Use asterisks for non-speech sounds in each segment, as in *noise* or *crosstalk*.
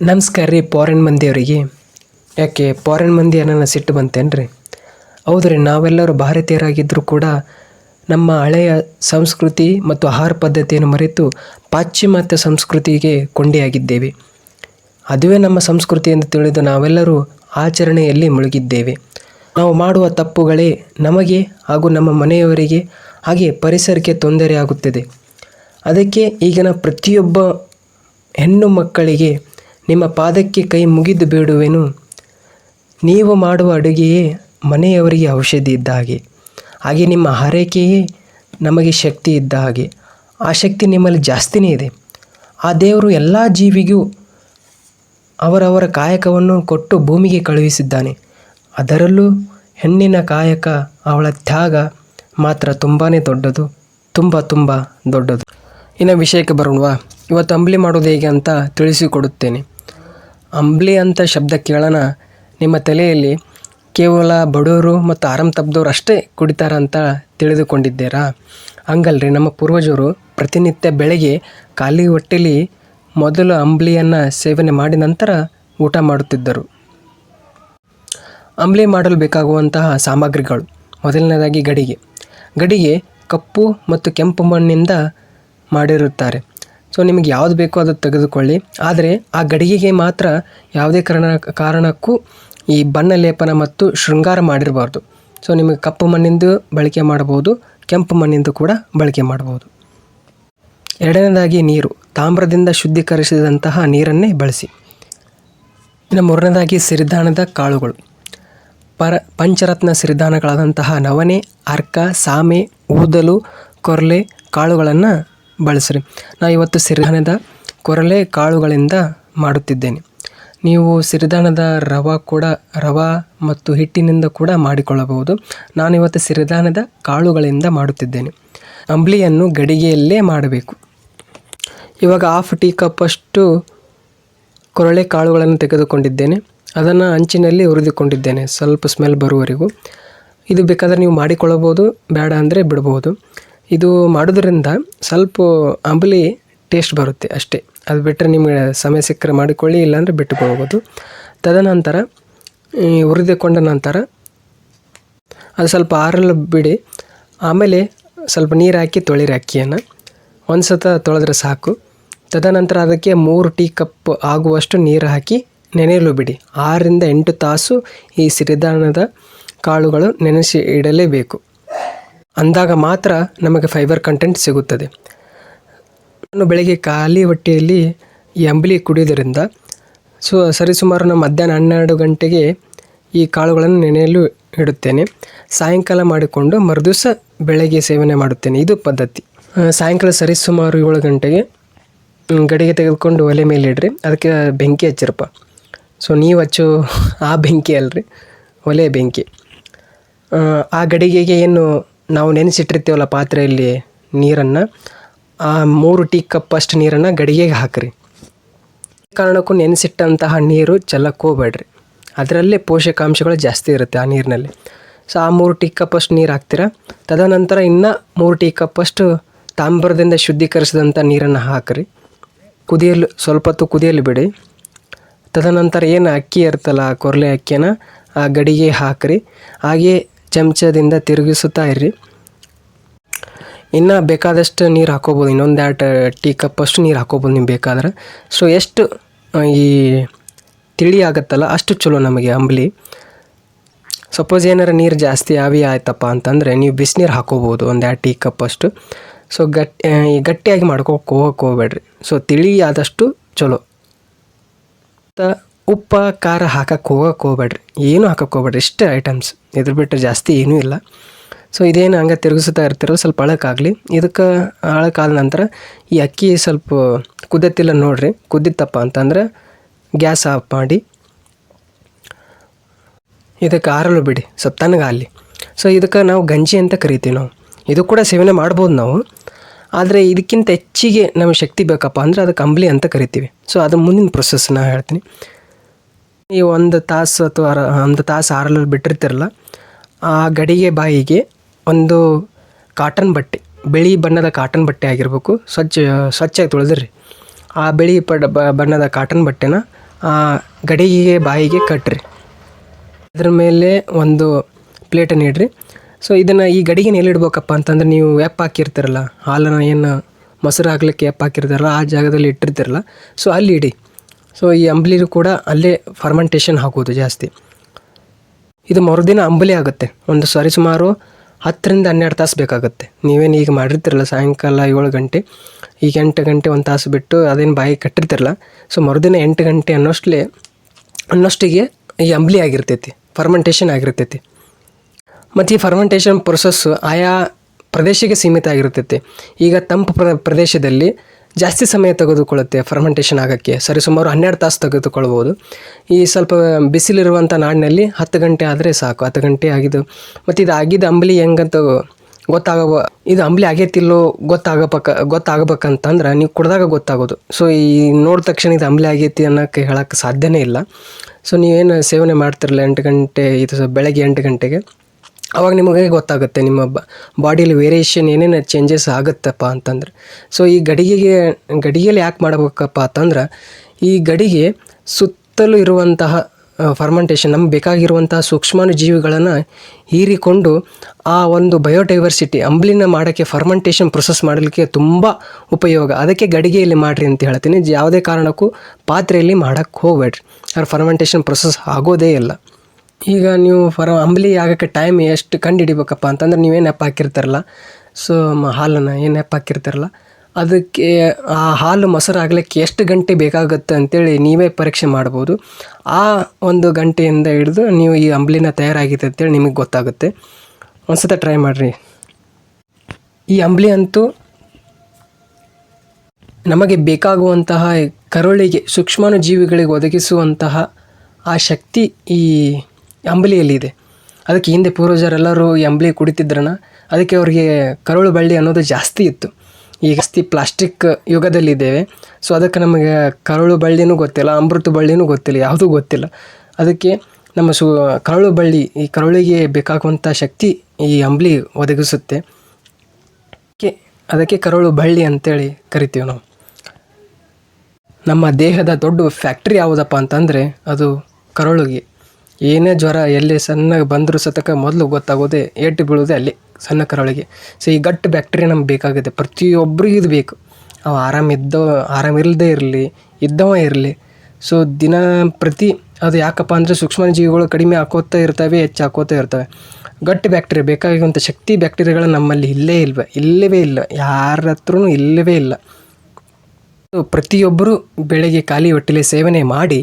ನಮಸ್ಕಾರ ರೀ ಫಾರಿನ್ ಮಂದಿಯವರಿಗೆ. ಯಾಕೆ ಫಾರಿನ್ ಮಂದಿ ಏನನ್ನ ಸಿಟ್ಟು ಬಂತೇನ್ರಿ? ಹೌದು ರೀ ನಾವೆಲ್ಲರೂ ಭಾರತೀಯರಾಗಿದ್ದರೂ ಕೂಡ ನಮ್ಮ ಹಳೆಯ ಸಂಸ್ಕೃತಿ ಮತ್ತು ಆಹಾರ ಪದ್ಧತಿಯನ್ನು ಮರೆತು ಪಾಶ್ಚಿಮಾತ್ಯ ಸಂಸ್ಕೃತಿಗೆ ಕೊಂಡಿಯಾಗಿದ್ದೇವೆ. ಅದುವೇ ನಮ್ಮ ಸಂಸ್ಕೃತಿ ಎಂದು ತಿಳಿದು ನಾವೆಲ್ಲರೂ ಆಚರಣೆಯಲ್ಲಿ ಮುಳುಗಿದ್ದೇವೆ. ನಾವು ಮಾಡುವ ತಪ್ಪುಗಳೇ ನಮಗೆ ಹಾಗೂ ನಮ್ಮ ಮನೆಯವರಿಗೆ ಹಾಗೆ ಪರಿಸರಕ್ಕೆ ತೊಂದರೆಯಾಗುತ್ತದೆ ಅದಕ್ಕೆ ಈಗಿನ ಪ್ರತಿಯೊಬ್ಬ ಹೆಣ್ಣು ಮಕ್ಕಳಿಗೆ ನಿಮ್ಮ ಪಾದಕ್ಕೆ ಕೈ ಮುಗಿದು ಬೇಡುವೆನು. ನೀವು ಮಾಡುವ ಅಡುಗೆಯೇ ಮನೆಯವರಿಗೆ ಔಷಧಿ ಇದ್ದ ಹಾಗೆ. ಹಾಗೆ ನಿಮ್ಮ ಹಾರೈಕೆಯೇ ನಮಗೆ ಶಕ್ತಿ ಇದ್ದ ಹಾಗೆ. ಆ ಶಕ್ತಿ ನಿಮ್ಮಲ್ಲಿ ಜಾಸ್ತಿನೇ ಇದೆ. ಆ ದೇವರು ಎಲ್ಲ ಜೀವಿಗೂ ಅವರವರ ಕಾಯಕವನ್ನು ಕೊಟ್ಟು ಭೂಮಿಗೆ ಕಳುಹಿಸಿದ್ದಾನೆ. ಅದರಲ್ಲೂ ಹೆಣ್ಣಿನ ಕಾಯಕ ಅವಳ ತ್ಯಾಗ ಮಾತ್ರ ತುಂಬಾ ದೊಡ್ಡದು, ತುಂಬ ತುಂಬ ದೊಡ್ಡದು. ಇನ್ನು ವಿಷಯಕ್ಕೆ ಬರೋಣವಾ. ಇವತ್ತು ಅಂಬ್ಲಿ ಮಾಡೋದು ಹೇಗೆ ಅಂತ ತಿಳಿಸಿಕೊಡುತ್ತೇನೆ. ಅಂಬ್ಲಿ ಅಂತ ಶಬ್ದ ಕೇಳೋಣ. ನಿಮ್ಮ ತಲೆಯಲ್ಲಿ ಕೇವಲ ಬಡವರು ಮತ್ತು ಆರಾಮ್ ತಪ್ಪದವ್ರು ಅಷ್ಟೇ ಕುಡಿತಾರ ಅಂತ ತಿಳಿದುಕೊಂಡಿದ್ದೀರಾ? ಹಂಗಲ್ರಿ, ನಮ್ಮ ಪೂರ್ವಜರು ಪ್ರತಿನಿತ್ಯ ಬೆಳಗ್ಗೆ ಖಾಲಿ ಹೊಟ್ಟೆಲಿ ಮೊದಲು ಅಂಬ್ಲಿಯನ್ನು ಸೇವನೆ ಮಾಡಿ ನಂತರ ಊಟ ಮಾಡುತ್ತಿದ್ದರು. ಅಂಬ್ಲಿ ಮಾಡಲು ಬೇಕಾಗುವಂತಹ ಸಾಮಗ್ರಿಗಳು. ಮೊದಲನೇದಾಗಿ ಗಡಿಗೆ. ಗಡಿಗೆ ಕಪ್ಪು ಮತ್ತು ಕೆಂಪು ಮಣ್ಣಿಂದ ಮಾಡಿರುತ್ತಾರೆ. ಸೊ ನಿಮಗೆ ಯಾವುದು ಬೇಕೋ ಅದು ತೆಗೆದುಕೊಳ್ಳಿ. ಆದರೆ ಆ ಗಡಿಗೆಗೆ ಮಾತ್ರ ಯಾವುದೇ ಕಾರಣ, ಕಾರಣಕ್ಕೂ ಈ ಬಣ್ಣ ಲೇಪನ ಮತ್ತು ಶೃಂಗಾರ ಮಾಡಿರಬಾರ್ದು. ಸೊ ನಿಮಗೆ ಕಪ್ಪು ಮಣ್ಣಿಂದ ಬಳಕೆ ಮಾಡ್ಬೋದು ಕೆಂಪು ಮಣ್ಣಿಂದು ಕೂಡ ಬಳಕೆ ಮಾಡ್ಬೋದು ಎರಡನೇದಾಗಿ ನೀರು. ತಾಮ್ರದಿಂದ ಶುದ್ಧೀಕರಿಸಿದಂತಹ ನೀರನ್ನೇ ಬಳಸಿ. ಇನ್ನು ಮೂರನೇದಾಗಿ ಸಿರಿಧಾನದ ಕಾಳುಗಳು. ಪರ, ಪಂಚರತ್ನ ಸಿರಿಧಾನಗಳಾದಂತಹ ನವನೆ ಅರ್ಕ, ಸಾಮೆ, ಊದಲು, ಕೊರಲೆ ಕಾಳುಗಳನ್ನು ಬಳಸ್ರಿ. ನಾನು ಇವತ್ತು ಸಿರಿಧಾನ್ಯದ ಕೊರಲೆ ಕಾಳುಗಳಿಂದ ಮಾಡುತ್ತಿದ್ದೇನೆ. ನೀವು ಸಿರಿಧಾನದ ರವ ಕೂಡ, ರವ ಮತ್ತು ಹಿಟ್ಟಿನಿಂದ ಕೂಡ ಮಾಡಿಕೊಳ್ಳಬಹುದು. ನಾನು ಇವತ್ತು ಸಿರಿಧಾನ್ಯದ ಕಾಳುಗಳಿಂದ ಮಾಡುತ್ತಿದ್ದೇನೆ. ಅಂಬ್ಲಿಯನ್ನು ಗಡಿಗೆಯಲ್ಲೇ ಮಾಡಬೇಕು. ಇವಾಗ ಹಾಫ್ ಟೀ ಕಪ್ಪಷ್ಟು ಕೊರಳೆ ಕಾಳುಗಳನ್ನು ತೆಗೆದುಕೊಂಡಿದ್ದೇನೆ. ಅದನ್ನು ಅಂಚಿನಲ್ಲಿ ಹುರಿದುಕೊಂಡಿದ್ದೇನೆ. ಸ್ವಲ್ಪ ಸ್ಮೆಲ್ ಬರುವವರೆಗೂ. ಇದು ಬೇಕಾದರೆ ನೀವು ಮಾಡಿಕೊಳ್ಳಬಹುದು, ಬೇಡ ಅಂದರೆ ಬಿಡ್ಬೋದು ಇದು ಮಾಡೋದ್ರಿಂದ ಸ್ವಲ್ಪ ಅಂಬಲಿ ಟೇಸ್ಟ್ ಬರುತ್ತೆ ಅಷ್ಟೇ. ಅದು ಬಿಟ್ಟರೆ ನಿಮಗೆ ಸಮಯ ಸಿಕ್ಕರೆ ಮಾಡಿಕೊಳ್ಳಿ, ಇಲ್ಲಾಂದರೆ ಬಿಟ್ಟು ತದನಂತರ ಹುರಿದುಕೊಂಡ ನಂತರ ಅದು ಸ್ವಲ್ಪ ಆರಲು ಬಿಡಿ. ಆಮೇಲೆ ಸ್ವಲ್ಪ ನೀರು ಹಾಕಿ ತೊಳಿರಿ ಅಕ್ಕಿಯನ್ನು. ಒಂದು ಸತ ತೊಳೆದ್ರೆ ಸಾಕು. ತದನಂತರ ಅದಕ್ಕೆ ಮೂರು ಟೀ ಕಪ್ ಆಗುವಷ್ಟು ನೀರು ಹಾಕಿ ನೆನೆಯಲು ಬಿಡಿ. ಆರರಿಂದ ಎಂಟು ತಾಸು ಈ ಸಿರಿಧಾನ್ಯದ ಕಾಳುಗಳು ನೆನೆಸಿ ಇಡಲೇಬೇಕು. ಅಂದಾಗ ಮಾತ್ರ ನಮಗೆ ಫೈಬರ್ ಕಂಟೆಂಟ್ ಸಿಗುತ್ತದೆ. ನಾನು ಬೆಳಗ್ಗೆ ಖಾಲಿ ಹೊಟ್ಟೆಯಲ್ಲಿ ಈ ಅಂಬಲಿ ಕುಡಿಯೋದರಿಂದ ಸೊ, ಸರಿಸುಮಾರು ನಾನು ಮಧ್ಯಾಹ್ನ ಹನ್ನೆರಡು ಗಂಟೆಗೆ ಈ ಕಾಳುಗಳನ್ನು ನೆನೆಯಲು ಇಡುತ್ತೇನೆ. ಸಾಯಂಕಾಲ ಮಾಡಿಕೊಂಡು ಮರುದಿವಸ ಬೆಳಗ್ಗೆ ಸೇವನೆ ಮಾಡುತ್ತೇನೆ. ಇದು ಪದ್ಧತಿ. ಸಾಯಂಕಾಲ ಸರಿಸುಮಾರು ಏಳು ಗಂಟೆಗೆ ಗಡಿಗೆ ತೆಗೆದುಕೊಂಡು ಒಲೆ ಮೇಲೆ ಇಡ್ರಿ. ಅದಕ್ಕೆ ಬೆಂಕಿ ಹಚ್ಚಿರಪ್ಪ. ಸೊ ನೀವು ಹಚ್ಚು ಆ ಬೆಂಕಿ ಅಲ್ರಿ. ಒಲೆ ಬೆಂಕಿ. ಆ ಗಡಿಗೆಗೆ ಏನು ನಾವು ನೆನೆಸಿಟ್ಟಿರ್ತೀವಲ್ಲ ಪಾತ್ರೆಯಲ್ಲಿ ನೀರನ್ನು, ಆ ಮೂರು ಟೀ ಕಪ್ ಅಷ್ಟು ನೀರನ್ನು ಗಡಿಗೆಗೆ ಹಾಕಿರಿ. ಕಾರಣಕ್ಕೂ ನೆನೆಸಿಟ್ಟಂತಹ ನೀರು ಚೆಲ್ಲಕ್ಕೆ ಹೋಗ್ಬೇಡ್ರಿ ಅದರಲ್ಲೇ ಪೋಷಕಾಂಶಗಳು ಜಾಸ್ತಿ ಇರುತ್ತೆ ಆ ನೀರಿನಲ್ಲಿ. ಸೊ, ಆ ಮೂರು ಟೀ ಕಪ್ ಅಷ್ಟು ನೀರು ಹಾಕ್ತೀರ? ತದನಂತರ ಇನ್ನೂ ಮೂರು ಟೀ ಕಪ್ ಅಷ್ಟು ತಾಮ್ರದಿಂದ ಶುದ್ಧೀಕರಿಸಿದಂಥ ನೀರನ್ನು ಹಾಕಿರಿ. ಕುದಿಯಲು, ಸ್ವಲ್ಪ ಹೊತ್ತು ಕುದಿಯಲು ಬಿಡಿ. ತದನಂತರ ಏನು ಅಕ್ಕಿ ಇರ್ತಲ್ಲ ಕೊರಲೆ ಅಕ್ಕಿನ ಆ ಗಡಿಗೆ ಹಾಕಿರಿ. ಹಾಗೆ ಚಮಚದಿಂದ ತಿರುಗಿಸುತ್ತಾ ಇರ್ರಿ. ಇನ್ನು ಬೇಕಾದಷ್ಟು ನೀರು ಹಾಕೋಬೋದು, ಇನ್ನೊಂದು ಎರಡು ಟೀ ಕಪ್ಪಷ್ಟು ನೀರು ಹಾಕೋಬೋದು ನಿಮ್ಗೆ ಬೇಕಾದ್ರೆ. ಸೊ ಎಷ್ಟು ಈ ತಿಳಿ ಆಗುತ್ತಲ್ಲ, ಅಷ್ಟು ಚಲೋ ನಮಗೆ ಅಂಬಲಿ. ಸಪೋಸ್ ಏನಾರ ನೀರು ಜಾಸ್ತಿ ಆವಿ ಆಯ್ತಪ್ಪ ಅಂತಂದರೆ ನೀವು ಬಿಸಿನೀರು ಹಾಕೋಬೋದು, ಒಂದು ಎರಡು ಟೀ ಕಪ್ಪಷ್ಟು ಸೊ ಗಟ್ಟಿ ಗಟ್ಟಿಯಾಗಿ ಮಾಡ್ಕೋಕೆ ಹೋಗಕ್ಕೆ ಹೋಗ್ಬೇಡ್ರಿ. ಸೊ ತಿಳಿ ಆದಷ್ಟು ಚಲೋ. ಮತ್ತು ಉಪ್ಪ, ಖಾರ ಹಾಕಕ್ಕೆ ಹೋಗಕ್ಕೆ ಹೋಗ್ಬೇಡ್ರಿ. ಏನೂ ಹಾಕಕ್ಕೆ ಹೋಗ್ಬೇಡ್ರಿ. ಇಷ್ಟೇ ಐಟಮ್ಸ್ ಇದ್ರ ಬಿಟ್ಟರೆ ಜಾಸ್ತಿ ಏನೂ ಇಲ್ಲ. ಸೊ ಇದೇನು ಹಂಗೆ ತಿರುಗಿಸ್ತಾ ಇರ್ತಿರೋ ಸ್ವಲ್ಪ ಅಳಕ್ಕಾಗಲಿ. ಇದಕ್ಕೆ ಅಳಕಾದ ನಂತರ ಈ ಅಕ್ಕಿ ಸ್ವಲ್ಪ ಕುದ್ದತ್ತಿಲ್ಲ ನೋಡಿರಿ. ಕುದ್ದಿತ್ತಪ್ಪ ಅಂತಂದ್ರೆ ಗ್ಯಾಸ್ ಆಫ್ ಮಾಡಿ ಇದಕ್ಕೆ ಆರಲು ಬಿಡಿ. ಸ್ವಲ್ಪ ತಣ್ಣಗಾಗಲಿ ಸೊ ಇದಕ್ಕೆ ನಾವು ಗಂಜಿ ಅಂತ ಕರಿತೀವಿ ನಾವು. ಇದು ಕೂಡ ಸೇವನೆ ಮಾಡ್ಬೋದು ನಾವು. ಆದರೆ ಇದಕ್ಕಿಂತ ಹೆಚ್ಚಿಗೆ ನಮಗೆ ಶಕ್ತಿ ಬೇಕಪ್ಪ ಅಂದರೆ ಅದಕ್ಕೆ ಅಂಬ್ಲಿ ಅಂತ ಕರಿತೀವಿ. ಸೊ ಅದು ಮುಂದಿನ ಪ್ರೊಸೆಸ್ ಹೇಳ್ತೀನಿ. ಈ ಒಂದು ತಾಸು ಅಥವಾ ಒಂದು ತಾಸು ಆರಲು ಬಿಟ್ಟಿರ್ತಿರಲ್ಲ, ಆ ಗಡಿಗೆ ಬಾಯಿಗೆ ಒಂದು ಕಾಟನ್ ಬಟ್ಟೆ, ಬಿಳಿ ಬಣ್ಣದ ಕಾಟನ್ ಬಟ್ಟೆ ಆಗಿರಬೇಕು. ಸ್ವಚ್ಛ, ಸ್ವಚ್ಛಾಗಿ ತೊಳೆದಿರಿ. ಆ ಬಿಳಿ ಪಡ ಬಣ್ಣದ ಕಾಟನ್ ಬಟ್ಟೆನ ಆ ಗಡಿಗೆಗೆ ಬಾಯಿಗೆ ಕಟ್ಟಿರಿ ಅದ್ರ ಮೇಲೆ ಒಂದು ಪ್ಲೇಟನ್ನು ಇಡ್ರಿ. ಸೊ ಇದನ್ನು ಈ ಗಡಿಗೆನ ಎಲ್ಲಿ ಇಡ್ಬೇಕಪ್ಪ ಅಂತಂದ್ರೆ ನೀವು ಎಪ್ಪ ಹಾಕಿರ್ತೀರಲ್ಲ, ಹಾಲನ್ನು ಏನು ಮೊಸರು ಹಾಕ್ಲಿಕ್ಕೆ ಎಪ್ಪ ಹಾಕಿರ್ತಾರಲ್ಲ, ಆ ಜಾಗದಲ್ಲಿ ಇಟ್ಟಿರ್ತಿರಲ್ಲ ಸೊ ಅಲ್ಲಿ ಇಡಿ. ಸೊ ಈ ಅಂಬ್ಲಿನೂ ಕೂಡ ಅಲ್ಲೇ ಫರ್ಮೆಂಟೇಷನ್ ಹಾಕೋದು ಜಾಸ್ತಿ. ಇದು ಮರುದಿನ ಅಂಬಲಿ ಆಗುತ್ತೆ. ಒಂದು ಸರಿಸುಮಾರು ಹತ್ತರಿಂದ ಹನ್ನೆರಡು ತಾಸು ಬೇಕಾಗುತ್ತೆ. ನೀವೇನು ಈಗ ಮಾಡಿರ್ತಿರಲ್ಲ ಸಾಯಂಕಾಲ ಏಳು ಗಂಟೆ, ಈಗ ಎಂಟು ಗಂಟೆ ಒಂದು ತಾಸು ಬಿಟ್ಟು ಅದೇನು ಬಾಯಿ ಕಟ್ಟಿರ್ತಿರಲ್ಲ ಸೊ ಮರುದಿನ ಎಂಟು ಗಂಟೆ ಅನ್ನೋಷ್ಟಲೇ, ಅನ್ನೋಷ್ಟಿಗೆ ಈ ಅಂಬಲಿ ಆಗಿರ್ತೈತಿ ಫರ್ಮೆಂಟೇಷನ್ ಆಗಿರ್ತೈತಿ. ಮತ್ತು ಈ ಫರ್ಮೆಂಟೇಷನ್ ಪ್ರೊಸೆಸ್ಸು ಆಯಾ ಪ್ರದೇಶಕ್ಕೆ ಸೀಮಿತ ಆಗಿರ್ತೈತಿ. ಈಗ ತಂಪು ಪ್ರ, ಪ್ರದೇಶದಲ್ಲಿ ಜಾಸ್ತಿ ಸಮಯ ತೆಗೆದುಕೊಳ್ಳುತ್ತೆ ಫರ್ಮೆಂಟೇಷನ್ ಆಗೋಕ್ಕೆ. ಸರಿಸುಮಾರು ಹನ್ನೆರಡು ತಾಸು ತೆಗೆದುಕೊಳ್ಬೋದು. ಈ ಸ್ವಲ್ಪ ಬಿಸಿಲಿರುವಂಥ ನಾಡಿನಲ್ಲಿ ಹತ್ತು ಗಂಟೆ ಆದರೆ ಸಾಕು. ಹತ್ತು ಗಂಟೆ ಆಗಿದ್ದು, ಮತ್ತು ಇದು ಆಗಿದ್ದ ಅಂಬಲಿ ಹೆಂಗಂತ ಗೊತ್ತಾಗಬ ಇದು ಅಂಬಲಿ ಆಗೈತಿಲ್ಲೋ ಗೊತ್ತಾಗಬೇಕ ಗೊತ್ತಾಗಬೇಕಂತಂದ್ರೆ ನೀವು ಕುಡ್ದಾಗ ಗೊತ್ತಾಗೋದು. ಸೊ ಈ ನೋಡಿದ ತಕ್ಷಣ ಇದು ಅಂಬಲಿ ಆಗೈತಿ ಅನ್ನೋಕ್ಕೆ ಹೇಳೋಕ್ಕೆ ಸಾಧ್ಯನೇ ಇಲ್ಲ. ಸೊ ನೀವೇನು ಸೇವನೆ ಮಾಡ್ತಿರಲಿಲ್ಲ ಎಂಟು ಗಂಟೆ, ಇದು ಬೆಳಗ್ಗೆ ಎಂಟು ಗಂಟೆಗೆ. ಅವಾಗ ನಿಮಗೆ ಗೊತ್ತಾಗುತ್ತೆ, ನಿಮ್ಮ ಬಾಡಿಲಿ ವೇರಿಯೇಷನ್ ಏನೇನು ಚೇಂಜಸ್ ಆಗುತ್ತಪ್ಪ ಅಂತಂದ್ರೆ. ಸೊ ಈ ಗಡಿಗೆಗೆ, ಗಡಿಗೆಯಲ್ಲಿ ಯಾಕೆ ಮಾಡಬೇಕಪ್ಪ ಅಂತಂದ್ರೆ, ಈ ಗಡಿಗೆ ಸುತ್ತಲೂ ಇರುವಂತಹ ಫರ್ಮೆಂಟೇಷನ್ ನಮ್ಗೆ ಬೇಕಾಗಿರುವಂತಹ ಸೂಕ್ಷ್ಮಾನು ಜೀವಿಗಳನ್ನು ಹೀರಿಕೊಂಡು ಆ ಒಂದು ಬಯೋಡೈವರ್ಸಿಟಿ ಅಂಬ್ಲಿನ ಮಾಡೋಕ್ಕೆ ಫರ್ಮೆಂಟೇಷನ್ ಪ್ರೊಸೆಸ್ ಮಾಡಲಿಕ್ಕೆ ತುಂಬ ಉಪಯೋಗ. ಅದಕ್ಕೆ ಗಡಿಗೆಯಲ್ಲಿ ಮಾಡಿರಿ ಅಂತ ಹೇಳ್ತೀನಿ. ಯಾವುದೇ ಕಾರಣಕ್ಕೂ ಪಾತ್ರೆಯಲ್ಲಿ ಮಾಡೋಕ್ಕೆ ಹೋಗಬೇಡ್ರಿ. ಯಾರು ಫರ್ಮೆಂಟೇಷನ್ ಪ್ರೊಸೆಸ್ ಆಗೋದೇ ಇಲ್ಲ. ಈಗ ನೀವು ಫರ ಅಂಬಲಿ ಆಗೋಕ್ಕೆ ಟೈಮ್ ಎಷ್ಟು ಕಂಡು ಹಿಡಿಬೇಕಪ್ಪ ಅಂತಂದ್ರೆ ನೀವೇನು ನೆಪ್ಪ ಹಾಕಿರ್ತಾರಲ್ಲ ಸೊ ಹಾಲನ್ನು ಏನು ನೆಪ್ಪ ಹಾಕಿರ್ತಾರಲ್ಲ, ಅದಕ್ಕೆ ಆ ಹಾಲು ಮೊಸರು ಆಗಲಿಕ್ಕೆ ಎಷ್ಟು ಗಂಟೆ ಬೇಕಾಗುತ್ತೆ ಅಂತೇಳಿ ನೀವೇ ಪರೀಕ್ಷೆ ಮಾಡ್ಬೋದು. ಆ ಒಂದು ಗಂಟೆಯಿಂದ ಹಿಡಿದು ನೀವು ಈ ಅಂಬಲಿನ ತಯಾರಾಗಿದೆ ಅಂತೇಳಿ ನಿಮಗೆ ಗೊತ್ತಾಗುತ್ತೆ. ಒಂದ್ಸತ ಟ್ರೈ ಮಾಡಿರಿ. ಈ ಅಂಬಲಿ ಅಂತೂ ನಮಗೆ ಬೇಕಾಗುವಂತಹ ಕರುಳಿಗೆ, ಸೂಕ್ಷ್ಮಾಣು ಜೀವಿಗಳಿಗೆ ಒದಗಿಸುವಂತಹ ಆ ಶಕ್ತಿ ಈ ಅಂಬಲಿಯಲ್ಲಿದೆ. ಅದಕ್ಕೆ ಹಿಂದೆ ಪೂರ್ವಜರೆಲ್ಲರೂ ಈ ಅಂಬಲಿ ಕುಡಿತಿದ್ರನ? ಅದಕ್ಕೆ ಅವರಿಗೆ ಕರುಳು ಬಳ್ಳಿ ಅನ್ನೋದು ಜಾಸ್ತಿ ಇತ್ತು. ಈಗ ಜಾಸ್ತಿ ಪ್ಲಾಸ್ಟಿಕ್ ಯುಗದಲ್ಲಿದ್ದೇವೆ. ಸೊ ಅದಕ್ಕೆ ನಮಗೆ ಕರುಳು ಬಳ್ಳಿನೂ ಗೊತ್ತಿಲ್ಲ, ಅಮೃತ ಬಳ್ಳಿನೂ ಗೊತ್ತಿಲ್ಲ, ಯಾವುದೂ ಗೊತ್ತಿಲ್ಲ. ಅದಕ್ಕೆ ನಮ್ಮ ಸು, ಕರುಳು ಬಳ್ಳಿ, ಈ ಕರುಳಿಗೆ ಬೇಕಾಗುವಂಥ ಶಕ್ತಿ ಈ ಅಂಬಲಿ ಒದಗಿಸುತ್ತೆ. ಅದಕ್ಕೆ ಕರುಳು ಬಳ್ಳಿ ಅಂತೇಳಿ ಕರಿತೀವಿ ನಾವು. ನಮ್ಮ ದೇಹದ ದೊಡ್ಡ ಫ್ಯಾಕ್ಟ್ರಿ ಯಾವುದಪ್ಪ ಅಂತಂದರೆ ಅದು ಕರುಳಿಗೆ. ಏನೇ ಜ್ವರ ಎಲ್ಲಿ ಸಣ್ಣಗೆ ಬಂದರೂ ಸತಕ ಮೊದಲು ಗೊತ್ತಾಗೋದೇ ಏಟು ಬೀಳೋದೆ ಅಲ್ಲಿ ಸಣ್ಣ ಕರಾವಳಿಗೆ. ಸೊ ಈ ಗಟ್ಟು ಬ್ಯಾಕ್ಟೀರಿಯಾ ನಮ್ಗೆ ಬೇಕಾಗುತ್ತೆ. ಪ್ರತಿಯೊಬ್ಬರಿಗೂ ಇದು ಬೇಕು. ಅವು ಆರಾಮ ಆರಾಮಿಲ್ಲದೆ ಇರಲಿ, ಇದ್ದವ ಇರಲಿ. ಸೊ ದಿನ ಪ್ರತಿ ಅದು ಯಾಕಪ್ಪ ಅಂದರೆ ಸೂಕ್ಷ್ಮ ಜೀವಿಗಳು ಕಡಿಮೆ ಹಾಕೋತಾ ಇರ್ತವೆ, ಹೆಚ್ಚು ಹಾಕೋತಾ ಇರ್ತವೆ. ಗಟ್ಟಿ ಬ್ಯಾಕ್ಟೀರಿಯಾ ಬೇಕಾಗಿರುವಂಥ ಶಕ್ತಿ ಬ್ಯಾಕ್ಟೀರಿಯಾಗಳು ನಮ್ಮಲ್ಲಿ ಇಲ್ಲೇ ಇಲ್ವೇ, ಇಲ್ಲವೇ ಇಲ್ಲ. ಯಾರ ಹತ್ರನೂ ಇಲ್ಲವೇ ಇಲ್ಲ. ಪ್ರತಿಯೊಬ್ಬರು ಬೆಳಗ್ಗೆ ಖಾಲಿ ಹೊಟ್ಟೆಲೆ ಸೇವನೆ ಮಾಡಿ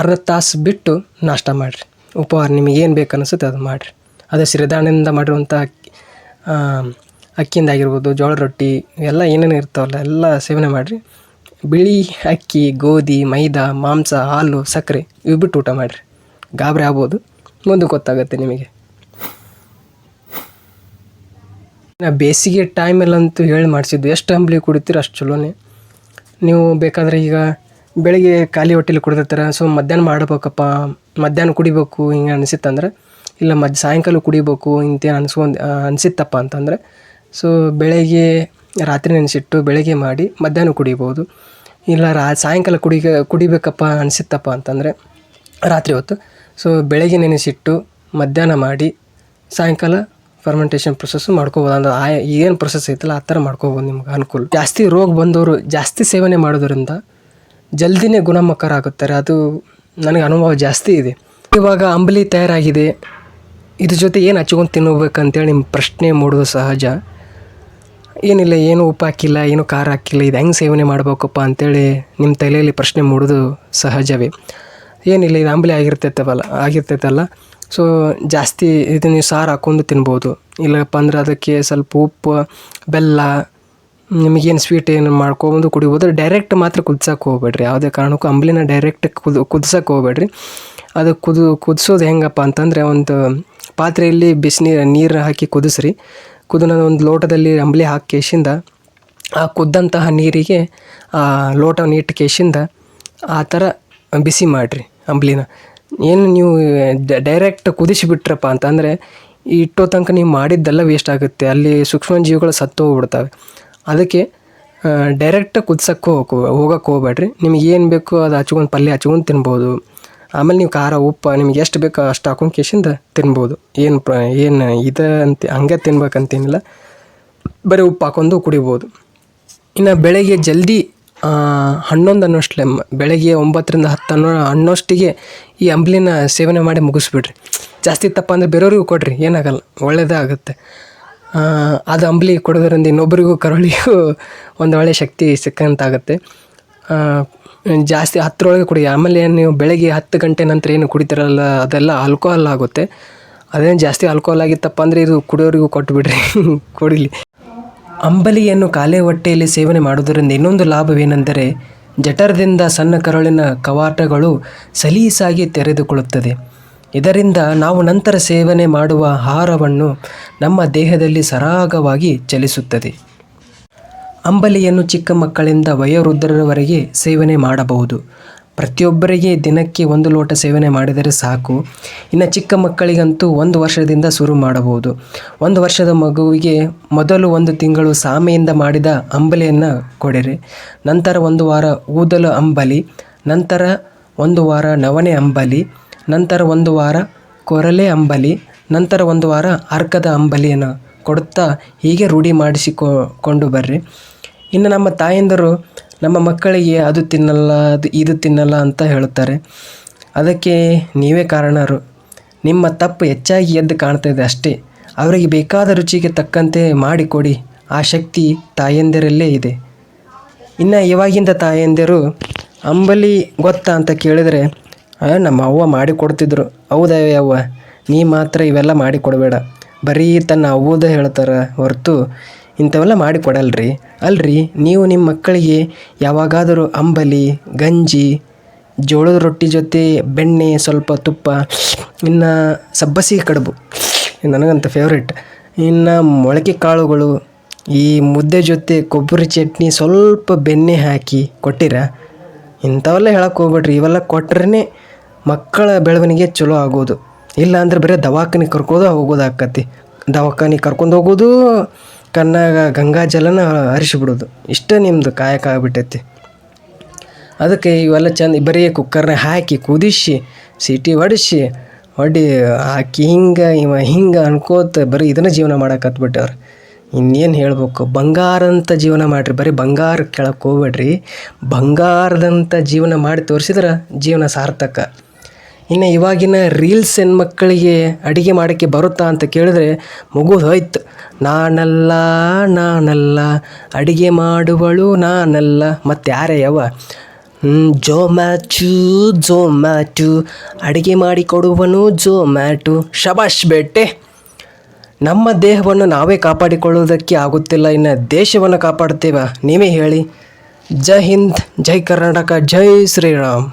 ಅರ್ಧ ತಾಸು ಬಿಟ್ಟು ನಾಷ್ಟ ಮಾಡಿರಿ. ಉಪಹಾರ ನಿಮಗೆ ಏನು ಬೇಕು ಅನಿಸುತ್ತೆ ಅದು ಮಾಡಿರಿ. ಅದೇ ಸಿರಿಧಾನ್ಯದಿಂದ ಮಾಡಿರುವಂಥ ಅಕ್ಕಿಯಿಂದ ಆಗಿರ್ಬೋದು, ಜೋಳ ರೊಟ್ಟಿ, ಎಲ್ಲ ಏನೇನು ಇರ್ತಾವಲ್ಲ, ಎಲ್ಲ ಸೇವನೆ ಮಾಡಿರಿ. ಬಿಳಿ ಅಕ್ಕಿ, ಗೋಧಿ, ಮೈದಾ, ಮಾಂಸ, ಹಾಲು, ಸಕ್ಕರೆ, ಇವು ಬಿಟ್ಟು ಊಟ ಮಾಡಿರಿ. ಗಾಬರಿ ಆಗ್ಬೋದು. ಮುಂದೆ ಗೊತ್ತಾಗುತ್ತೆ ನಿಮಗೆ. ನಾ ಬೇಸಿಗೆ ಟೈಮಲ್ಲಂತೂ ಹೇಳಿ ಮಾಡಿಸಿದ್ದು, ಎಷ್ಟು ಅಂಬ್ಲಿ ಕುಡಿತೀರೋ ಅಷ್ಟು ಚಲೋನೇ. ನೀವು ಬೇಕಾದರೆ ಈಗ ಬೆಳಿಗ್ಗೆ ಖಾಲಿ ಹೊಟ್ಟೆಲಿ ಕುಡಿದಿರ್ತಾರೆ. ಸೊ ಮಧ್ಯಾಹ್ನ ಮಾಡ್ಬೇಕಪ್ಪ, ಮಧ್ಯಾಹ್ನ ಕುಡಿಬೇಕು ಹಿಂಗೆ ಅನಿಸಿತ್ತಂದ್ರೆ, ಇಲ್ಲ ಮಧ್ಯ ಸಾಯಂಕಾಲ ಕುಡಿಬೇಕು ಇಂತೇನು ಅನ್ಸ್ಕೊಂಡು ಅನಿಸಿತ್ತಪ್ಪ ಅಂತಂದರೆ ಸೊ ಬೆಳಗ್ಗೆ ರಾತ್ರಿ ನೆನೆಸಿಟ್ಟು ಬೆಳಗ್ಗೆ ಮಾಡಿ ಮಧ್ಯಾಹ್ನ ಕುಡಿಬೋದು. ಇಲ್ಲ ರಾ, ಸಾಯಂಕಾಲ ಕುಡಿ ಕುಡಿಬೇಕಪ್ಪ ಅನಿಸಿತ್ತಪ್ಪ ಅಂತಂದರೆ, ರಾತ್ರಿ ಹೊತ್ತು ಸೊ ಬೆಳಗ್ಗೆ ನೆನೆಸಿಟ್ಟು ಮಧ್ಯಾಹ್ನ ಮಾಡಿ ಸಾಯಂಕಾಲ ಫರ್ಮೆಂಟೇಷನ್ ಪ್ರೊಸೆಸ್ಸು ಮಾಡ್ಕೋಬೋದು. ಅಂದ್ರೆ ಆ, ಏನು ಪ್ರೊಸೆಸ್ ಐತಲ್ಲ, ಆ ಥರ ಮಾಡ್ಕೋಬೋದು ನಿಮ್ಗೆ ಅನುಕೂಲ. ಜಾಸ್ತಿ ರೋಗ ಬಂದವರು ಜಾಸ್ತಿ ಸೇವನೆ ಮಾಡೋದ್ರಿಂದ ಜಲ್ದಿನೇ ಗುಣಮುಖರಾಗುತ್ತಾರೆ. ಅದು ನನಗೆ ಅನುಭವ ಜಾಸ್ತಿ ಇದೆ. ಇವಾಗ ಅಂಬಲಿ ತಯಾರಾಗಿದೆ. ಇದ್ರ ಜೊತೆ ಏನು ಹಚ್ಕೊಂಡು ತಿನ್ನಬೇಕಂತೇಳಿ ನಿಮ್ಮ ಪ್ರಶ್ನೆ ಮೂಡೋದು ಸಹಜ. ಏನಿಲ್ಲ, ಏನು ಉಪ್ಪು ಹಾಕಿಲ್ಲ, ಏನು ಖಾರ ಹಾಕಿಲ್ಲ, ಇದು ಹೆಂಗೆ ಸೇವನೆ ಮಾಡ್ಬೇಕಪ್ಪ ಅಂತೇಳಿ ನಿಮ್ಮ ತಲೆಯಲ್ಲಿ ಪ್ರಶ್ನೆ ಮೂಡೋದು ಸಹಜವೇ. ಏನಿಲ್ಲ, ಇದು ಅಂಬಲಿ ಆಗಿರ್ತೈತವಲ್ಲ, ಆಗಿರ್ತೈತಲ್ಲ. ಸೊ ಜಾಸ್ತಿ ಇದು ನೀವು ಸಾರು ಹಾಕ್ಕೊಂಡು ತಿನ್ಬೋದು. ಇಲ್ಲಪ್ಪ ಅಂದ್ರೆ ಅದಕ್ಕೆ ಸ್ವಲ್ಪ ಉಪ್ಪು, ಬೆಲ್ಲ ನಿಮಗೇನು ಸ್ವೀಟ್ ಏನು ಮಾಡ್ಕೊಬಂದು ಕುಡಿಬೋದು ಡೈರೆಕ್ಟ್ ಮಾತ್ರ ಕುದ್ಸಕ್ಕೆ ಹೋಗ್ಬೇಡ್ರಿ. ಯಾವುದೇ ಕಾರಣಕ್ಕೂ ಅಂಬ್ಲಿನ ಡೈರೆಕ್ಟ್ ಕುದ್ ಕುದ್ಸಕ್ಕೆ ಹೋಗ್ಬೇಡ್ರಿ. ಅದು ಕುದು, ಕುದಿಸೋದು ಹೆಂಗಪ್ಪ ಅಂತಂದರೆ ಒಂದು ಪಾತ್ರೆಯಲ್ಲಿ ಬಿಸಿನೀರು ನೀರು ಹಾಕಿ ಕುದಿಸ್ರಿ. ಕುದನ ಒಂದು ಲೋಟದಲ್ಲಿ ಅಂಬ್ಲಿ ಹಾಕಿ ಕೇಶಿಂದ, ಆ ಕುದ್ದಂತಹ ನೀರಿಗೆ ಆ ಲೋಟ ನೀಟ್ ಕೇಶಿಂದ ಆ ಥರ ಬಿಸಿ ಮಾಡಿರಿ ಅಂಬ್ಲಿನ. ಏನು ನೀವು ಡೈರೆಕ್ಟ್ ಕುದಿಸಿಬಿಟ್ರಪ್ಪ ಅಂತಂದರೆ ಇಟ್ಟೋ ತನಕ ನೀವು ಮಾಡಿದ್ದೆಲ್ಲ ವೇಸ್ಟ್ ಆಗುತ್ತೆ. ಅಲ್ಲಿ ಸೂಕ್ಷ್ಮ ಜೀವಿಗಳು ಸತ್ತು ಹೋಗ್ಬಿಡ್ತವೆ ಅದಕ್ಕೆ ಡೈರೆಕ್ಟ್ ಕುದ್ಸಕ್ಕೆ ಹೋಗಕ್ಕೆ ಹೋಗಕ್ಕೆ ಹೋಗ್ಬೇಡ್ರಿ. ನಿಮ್ಗೆ ಏನು ಬೇಕೋ ಅದು ಹಚ್ಕೊಂಡು, ಪಲ್ಯ ಹಚ್ಕೊಂಡು ತಿನ್ಬೋದು. ಆಮೇಲೆ ನೀವು ಖಾರ, ಉಪ್ಪು, ನಿಮ್ಗೆ ಎಷ್ಟು ಬೇಕೋ ಅಷ್ಟು ಹಾಕೊಂಡು ಕೇಸಿಂದ ತಿನ್ಬೋದು. ಏನು ಪ್ರ, ಏನು ಇದು ಅಂತ, ಹಂಗೆ ತಿನ್ಬೇಕಂತೇನಿಲ್ಲ. ಬರೀ ಉಪ್ಪು ಹಾಕೊಂಡು ಕುಡಿಬೋದು. ಇನ್ನು ಬೆಳಗ್ಗೆ ಜಲ್ದಿ ಹನ್ನೊಂದು ಅನ್ನೋಷ್ಟಲೆ ಬೆಳಗ್ಗೆ ಒಂಬತ್ತರಿಂದ ಹತ್ತು ಅನ್ನೋ, ಅನ್ನೋಷ್ಟಿಗೆ ಈ ಅಂಬ್ಲಿನ ಸೇವನೆ ಮಾಡಿ ಮುಗಿಸ್ಬಿಡ್ರಿ. ಜಾಸ್ತಿ ತಪ್ಪ ಅಂದರೆ ಬೇರೆಯವ್ರಿಗೂ ಕೊಡ್ರಿ, ಏನಾಗಲ್ಲ. ಒಳ್ಳೆಯದೇ ಆಗುತ್ತೆ. ಅದು ಅಂಬಲಿ ಕೊಡೋದರಿಂದ ಇನ್ನೊಬ್ಬರಿಗೂ ಕರುಳಿಗೂ ಒಂದು ಒಳ್ಳೆಯ ಶಕ್ತಿ ಸಿಕ್ಕಂತಾಗುತ್ತೆ. ಜಾಸ್ತಿ ಹತ್ತರೊಳಗೆ ಕುಡಿ, ಆಮೇಲೆ ನೀವು ಬೆಳಗ್ಗೆ ಹತ್ತು ಗಂಟೆ ನಂತರ ಏನು ಕುಡಿತೀರಲ್ಲ, ಅದೆಲ್ಲ ಆಲ್ಕೋಹಾಲ್ ಆಗುತ್ತೆ. ಅದೇನು ಜಾಸ್ತಿ ಆಲ್ಕೋಹಾಲ್ ಆಗಿತ್ತಪ್ಪ ಅಂದರೆ ಇದು ಕುಡಿಯೋರಿಗೂ ಕೊಟ್ಬಿಡ್ರಿ, *laughs* ಕುಡಿಲಿ. ಅಂಬಲಿಯನ್ನು ಕಾಲೇ ಹೊಟ್ಟೆಯಲ್ಲಿ ಸೇವನೆ ಮಾಡೋದರಿಂದ ಇನ್ನೊಂದು ಲಾಭವೇನೆಂದರೆ ಜಠರದಿಂದ ಸಣ್ಣ ಕರುಳಿನ ಕವಾಟಗಳು ಸಲೀಸಾಗಿ ತೆರೆದುಕೊಳ್ಳುತ್ತದೆ. ಇದರಿಂದ ನಾವು ನಂತರ ಸೇವನೆ ಮಾಡುವ ಆಹಾರವನ್ನು ನಮ್ಮ ದೇಹದಲ್ಲಿ ಸರಾಗವಾಗಿ ಚಲಿಸುತ್ತದೆ. ಅಂಬಲಿಯನ್ನು ಚಿಕ್ಕ ಮಕ್ಕಳಿಂದ ವಯೋವೃದ್ಧರವರೆಗೆ ಸೇವನೆ ಮಾಡಬಹುದು. ಪ್ರತಿಯೊಬ್ಬರಿಗೆ ದಿನಕ್ಕೆ ಒಂದು ಲೋಟ ಸೇವನೆ ಮಾಡಿದರೆ ಸಾಕು. ಇನ್ನು ಚಿಕ್ಕ ಮಕ್ಕಳಿಗಂತೂ ಒಂದು ವರ್ಷದಿಂದ ಶುರು ಮಾಡಬಹುದು. ಒಂದು ವರ್ಷದ ಮಗುವಿಗೆ ಮೊದಲು ಒಂದು ತಿಂಗಳು ಸಾಮೆಯಿಂದ ಮಾಡಿದ ಅಂಬಲಿಯನ್ನು ಕೊಡಿರಿ. ನಂತರ ಒಂದು ವಾರ ಊದಲು ಅಂಬಲಿ, ನಂತರ ಒಂದು ವಾರ ನವಣೆ ಅಂಬಲಿ ನಂತರ ಒಂದು ವಾರ ಕೊರಲೆ ಅಂಬಲಿ ನಂತರ ಒಂದು ವಾರ ಅರ್ಕದ ಅಂಬಲಿಯನ್ನು ಕೊಡುತ್ತಾ ಹೀಗೆ ರೂಢಿ ಮಾಡಿಸಿಕೊ ಕೊಂಡು ಬರ್ರಿ. ಇನ್ನು ನಮ್ಮ ತಾಯಂದಿರು ನಮ್ಮ ಮಕ್ಕಳಿಗೆ ಅದು ತಿನ್ನಲ್ಲ ಅದು ಇದು ತಿನ್ನಲ್ಲ ಅಂತ ಹೇಳುತ್ತಾರೆ. ಅದಕ್ಕೆ ನೀವೇ ಕಾರಣರು. ನಿಮ್ಮ ತಪ್ಪು ಹೆಚ್ಚಾಗಿ ಎದ್ದು ಕಾಣ್ತಾ ಇದೆ ಅಷ್ಟೇ. ಅವರಿಗೆ ಬೇಕಾದ ರುಚಿಗೆ ತಕ್ಕಂತೆ ಮಾಡಿಕೊಡಿ. ಆ ಶಕ್ತಿ ತಾಯಂದಿರಲ್ಲೇ ಇದೆ. ಇನ್ನು ಇವಾಗಿಂದ ತಾಯಂದಿರು ಅಂಬಲಿ ಗೊತ್ತಾ ಅಂತ ಕೇಳಿದರೆ "ಆ, ನಮ್ಮ ಅವ್ವ ಮಾಡಿ ಕೊಡ್ತಿದ್ರು ಹೌದಾ ಯವ್ವ? ನೀ ಮಾತ್ರ ಇವೆಲ್ಲ ಮಾಡಿ ಕೊಡಬೇಡ ಬರೀ ತನ್ನ ಅವ್ವದ ಹೇಳ್ತಾರೆ ಹೊರತು ಇಂಥವೆಲ್ಲ ಮಾಡಿ ಕೊಡಲ್ರಿ ಅಲ್ರಿ, ನೀವು ನಿಮ್ಮ ಮಕ್ಕಳಿಗೆ ಯಾವಾಗಾದರೂ ಅಂಬಲಿ, ಗಂಜಿ, ಜೋಳದ ರೊಟ್ಟಿ ಜೊತೆ ಬೆಣ್ಣೆ, ಸ್ವಲ್ಪ ತುಪ್ಪ, ಇನ್ನು ಸಬ್ಬಸಿಗೆ ಕಡುಬು, ನನಗಂತ ಫೇವ್ರೆಟ್ ಇನ್ನು ಮೊಳಕೆ ಕಾಳುಗಳು, ಈ ಮುದ್ದೆ ಜೊತೆ ಕೊಬ್ಬರಿ ಚಟ್ನಿ ಸ್ವಲ್ಪ ಬೆಣ್ಣೆ ಹಾಕಿ ಕೊಟ್ಟಿರ? ಇಂಥವೆಲ್ಲ ಹೇಳಕ್ಕೆ ಹೋಗ್ಬೇಡ್ರಿ, ಇವೆಲ್ಲ ಕೊಟ್ರೇ ಮಕ್ಕಳ ಬೆಳವಣಿಗೆ ಚಲೋ ಆಗೋದು. ಇಲ್ಲ ಅಂದ್ರೆ ಬರೀ ದವಾಖಾನೆ ಕರ್ಕೋದು ಹೋಗೋದಾಕತಿ ದವಾಖಾನೆ ಕರ್ಕೊಂಡು ಹೋಗೋದು, ಕಣ್ಣಾಗ ಗಂಗಾ ಜಲನ ಹರಿಸಿಬಿಡೋದು. ಇಷ್ಟೇ ನಿಮ್ಮದು ಕಾಯಕ ಆಗಿಬಿಟ್ಟೈತಿ. ಅದಕ್ಕೆ ಇವೆಲ್ಲ ಚಂದ, ಬರೀ ಕುಕ್ಕರ್ನಾಗ ಹಾಕಿ ಕುದಿಸಿ ಸೀಟಿ ಹೊಡಿಸಿ ಹೊಡಿ ಹಾಕಿ ಹಿಂಗೆ, ಇವ ಹಿಂಗೆ ಅನ್ಕೋತ ಬರೀ ಇದನ್ನ ಜೀವನ ಮಾಡೋಕತ್ಬಿಟ್ಟವ್ರು. ಇನ್ನೇನು ಹೇಳ್ಬೇಕು ಬಂಗಾರಂಥ ಜೀವನ ಮಾಡಿರಿ, ಬರೀ ಬಂಗಾರ ಕೆಳಕ್ಕೆ ಹೋಗ್ಬೇಡ್ರಿ. ಬಂಗಾರದಂಥ ಜೀವನ ಮಾಡಿ ತೋರಿಸಿದ್ರೆ ಜೀವನ ಸಾರ್ಥಕ. ಇನ್ನು ಇವಾಗಿನ ರೀಲ್ಸ್ ಹೆಣ್ಮಕ್ಕಳಿಗೆ ಅಡುಗೆ ಮಾಡೋಕ್ಕೆ ಬರುತ್ತಾ ಅಂತ ಕೇಳಿದ್ರೆ ಮಗು ಹೋಯ್ತು ನಾನಲ್ಲ ನಾನಲ್ಲ, ಅಡುಗೆ ಮಾಡುವಳು ನಾನಲ್ಲ. ಮತ್ತು ಯಾರೇ ಯವ ಜೊಮ್ಯಾಟು ಜೊಮ್ಯಾಟು. ಅಡುಗೆ ಮಾಡಿಕೊಡುವನು ಜೋ ಮ್ಯಾಟು ಶಬಾಷ್ ಬೇಟೆ. ನಮ್ಮ ದೇಹವನ್ನು ನಾವೇ ಕಾಪಾಡಿಕೊಳ್ಳುವುದಕ್ಕೆ ಆಗುತ್ತಿಲ್ಲ. ಇನ್ನು ದೇಶವನ್ನು ಕಾಪಾಡ್ತೇವ? ನೀವೇ ಹೇಳಿ. ಜೈ ಹಿಂದ್, ಜೈ ಕರ್ನಾಟಕ, ಜೈ ಶ್ರೀರಾಮ್.